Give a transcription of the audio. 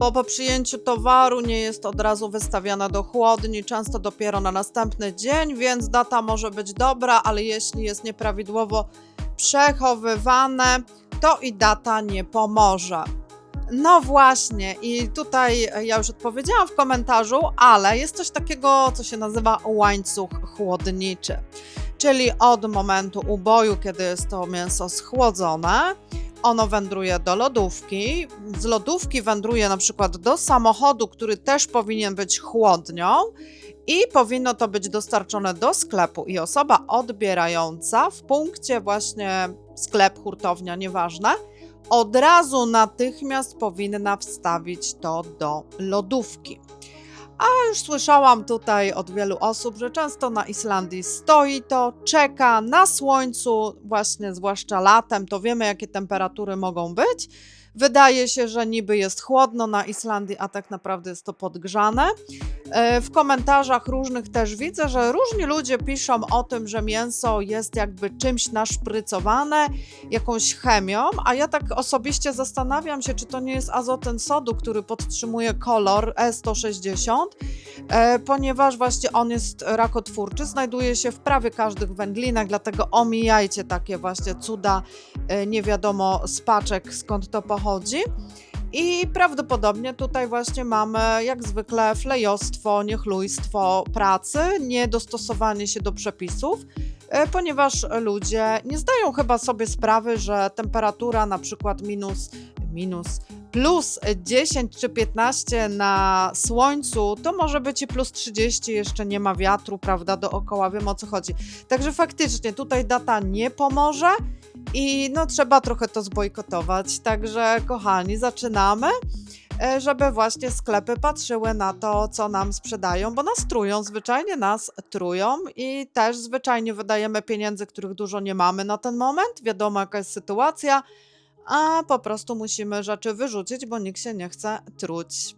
bo po przyjęciu towaru nie jest od razu wystawiana do chłodni, często dopiero na następny dzień, więc data może być dobra, ale jeśli jest nieprawidłowo przechowywane, to i data nie pomoże. No właśnie, i tutaj ja już odpowiedziałam w komentarzu, ale jest coś takiego, co się nazywa łańcuch chłodniczy. Czyli od momentu uboju, kiedy jest to mięso schłodzone, ono wędruje do lodówki. Z lodówki wędruje na przykład do samochodu, który też powinien być chłodnią, i powinno to być dostarczone do sklepu. I osoba odbierająca w punkcie właśnie sklep, hurtownia, nieważne, od razu natychmiast powinna wstawić to do lodówki. A już słyszałam tutaj od wielu osób, że często na Islandii stoi to, czeka na słońcu, właśnie zwłaszcza latem, to wiemy jakie temperatury mogą być. Wydaje się, że niby jest chłodno na Islandii, a tak naprawdę jest to podgrzane. E, W komentarzach różnych też widzę, że różni ludzie piszą o tym, że mięso jest jakby czymś naszprycowane, jakąś chemią, a ja tak osobiście zastanawiam się, czy to nie jest azoten sodu, który podtrzymuje kolor E160, e, ponieważ właśnie on jest rakotwórczy, znajduje się w prawie każdych wędlinach, dlatego omijajcie takie właśnie cuda, e, nie wiadomo z paczek skąd to pochodzi. I prawdopodobnie tutaj właśnie mamy jak zwykle flejostwo, niechlujstwo pracy, niedostosowanie się do przepisów, e, ponieważ ludzie nie zdają chyba sobie sprawy, że temperatura na przykład minus, minus plus 10 czy 15 na słońcu, to może być i plus 30, jeszcze nie ma wiatru, prawda, dookoła, wiem o co chodzi. Także faktycznie tutaj data nie pomoże i no trzeba trochę to zbojkotować. Także kochani, zaczynamy, e, żeby właśnie sklepy patrzyły na to, co nam sprzedają, bo nas trują, zwyczajnie nas trują i też zwyczajnie wydajemy pieniędzy, których dużo nie mamy na ten moment. Wiadomo, jaka jest sytuacja, a po prostu musimy rzeczy wyrzucić, bo nikt się nie chce truć.